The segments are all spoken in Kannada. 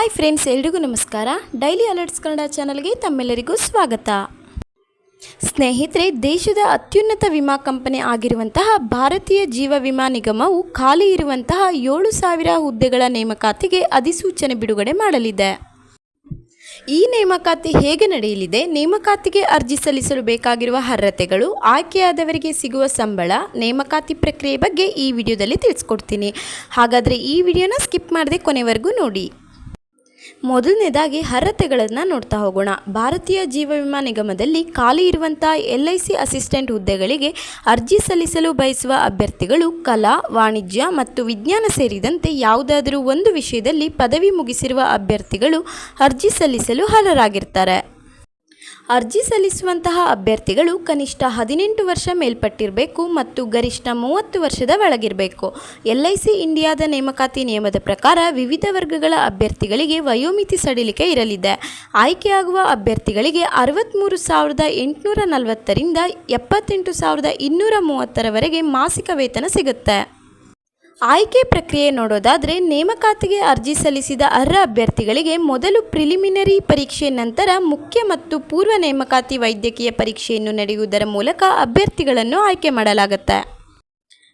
ಹಾಯ್ ಫ್ರೆಂಡ್ಸ್, ಎಲ್ರಿಗೂ ನಮಸ್ಕಾರ. ಡೈಲಿ ಅಲರ್ಟ್ಸ್ ಕನ್ನಡ ಚಾನಲ್ಗೆ ತಮ್ಮೆಲ್ಲರಿಗೂ ಸ್ವಾಗತ. ಸ್ನೇಹಿತರೆ, ದೇಶದ ಅತ್ಯುನ್ನತ ವಿಮಾ ಕಂಪನಿ ಆಗಿರುವಂತಹ ಭಾರತೀಯ ಜೀವ ವಿಮಾ ನಿಗಮವು ಖಾಲಿ ಇರುವಂತಹ ಏಳು ಸಾವಿರ ಹುದ್ದೆಗಳ ನೇಮಕಾತಿಗೆ ಅಧಿಸೂಚನೆ ಬಿಡುಗಡೆ ಮಾಡಲಿದೆ. ಈ ನೇಮಕಾತಿ ಹೇಗೆ ನಡೆಯಲಿದೆ? ನೇಮಕಾತಿಗೆ ಅರ್ಜಿ ಸಲ್ಲಿಸಲು ಬೇಕಾಗಿರುವ ಅರ್ಹತೆಗಳು, ಆಯ್ಕೆಯಾದವರಿಗೆ ಸಿಗುವ ಸಂಬಳ, ನೇಮಕಾತಿ ಪ್ರಕ್ರಿಯೆ ಬಗ್ಗೆ ಈ ವಿಡಿಯೋದಲ್ಲಿ ತಿಳಿಸ್ಕೊಡ್ತೀನಿ. ಹಾಗಾದರೆ ಈ ವಿಡಿಯೋನ ಸ್ಕಿಪ್ ಮಾಡದೆ ಕೊನೆವರೆಗೂ ನೋಡಿ. ಮೊದಲನೇದಾಗಿ ಅರ್ಹತೆಗಳನ್ನು ನೋಡ್ತಾ ಹೋಗೋಣ. ಭಾರತೀಯ ಜೀವ ವಿಮಾ ನಿಗಮದಲ್ಲಿ ಖಾಲಿ ಇರುವಂಥ ಎಲ್ ಐ ಸಿ ಅಸಿಸ್ಟೆಂಟ್ ಹುದ್ದೆಗಳಿಗೆ ಅರ್ಜಿ ಸಲ್ಲಿಸಲು ಬಯಸುವ ಅಭ್ಯರ್ಥಿಗಳು ಕಲಾ, ವಾಣಿಜ್ಯ ಮತ್ತು ವಿಜ್ಞಾನ ಸೇರಿದಂತೆ ಯಾವುದಾದರೂ ಒಂದು ವಿಷಯದಲ್ಲಿ ಪದವಿ ಮುಗಿಸಿರುವ ಅಭ್ಯರ್ಥಿಗಳು ಅರ್ಜಿ ಸಲ್ಲಿಸಲು ಅರ್ಹರಾಗಿರ್ತಾರೆ. ಅರ್ಜಿ ಸಲ್ಲಿಸುವಂತಹ ಅಭ್ಯರ್ಥಿಗಳು ಕನಿಷ್ಠ ಹದಿನೆಂಟು ವರ್ಷ ಮೇಲ್ಪಟ್ಟಿರಬೇಕು ಮತ್ತು ಗರಿಷ್ಠ ಮೂವತ್ತು ವರ್ಷದ ಒಳಗಿರಬೇಕು. ಎಲ್ ಐ ಸಿ ಇಂಡಿಯಾದ ನೇಮಕಾತಿ ನಿಯಮದ ಪ್ರಕಾರ ವಿವಿಧ ವರ್ಗಗಳ ಅಭ್ಯರ್ಥಿಗಳಿಗೆ ವಯೋಮಿತಿ ಸಡಿಲಿಕೆ ಇರಲಿದೆ. ಆಯ್ಕೆಯಾಗುವ ಅಭ್ಯರ್ಥಿಗಳಿಗೆ ಅರವತ್ತ್ಮೂರು ಸಾವಿರದ ಎಂಟುನೂರ ನಲವತ್ತರಿಂದ ಎಪ್ಪತ್ತೆಂಟು ಸಾವಿರದ ಇನ್ನೂರ ಮೂವತ್ತರವರೆಗೆ ಮಾಸಿಕ ವೇತನ ಸಿಗುತ್ತೆ. ಆಯ್ಕೆ ಪ್ರಕ್ರಿಯೆ ನೋಡೋದಾದರೆ ನೇಮಕಾತಿಗೆ ಅರ್ಜಿ ಸಲ್ಲಿಸಿದ ಅರ್ಹ ಅಭ್ಯರ್ಥಿಗಳಿಗೆ ಮೊದಲು ಪ್ರಿಲಿಮಿನರಿ ಪರೀಕ್ಷೆ ನಂತರ ಮುಖ್ಯ ಮತ್ತು ಪೂರ್ವ ನೇಮಕಾತಿ ವೈದ್ಯಕೀಯ ಪರೀಕ್ಷೆಯನ್ನು ನಡೆಯುವುದರ ಮೂಲಕ ಅಭ್ಯರ್ಥಿಗಳನ್ನು ಆಯ್ಕೆ ಮಾಡಲಾಗುತ್ತೆ.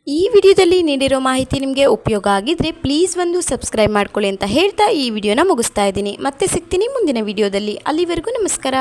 ಈ ವಿಡಿಯೋದಲ್ಲಿ ನೀಡಿರೋ ಮಾಹಿತಿ ನಿಮಗೆ ಉಪಯೋಗ ಆಗಿದ್ದರೆ ಪ್ಲೀಸ್ ಒಂದು ಸಬ್ಸ್ಕ್ರೈಬ್ ಮಾಡ್ಕೊಳ್ಳಿ ಅಂತ ಹೇಳ್ತಾ ಈ ವಿಡಿಯೋನ ಮುಗಿಸ್ತಾ ಇದ್ದೀನಿ. ಮತ್ತೆ ಸಿಗ್ತೀನಿ ಮುಂದಿನ ವಿಡಿಯೋದಲ್ಲಿ. ಅಲ್ಲಿವರೆಗೂ ನಮಸ್ಕಾರ.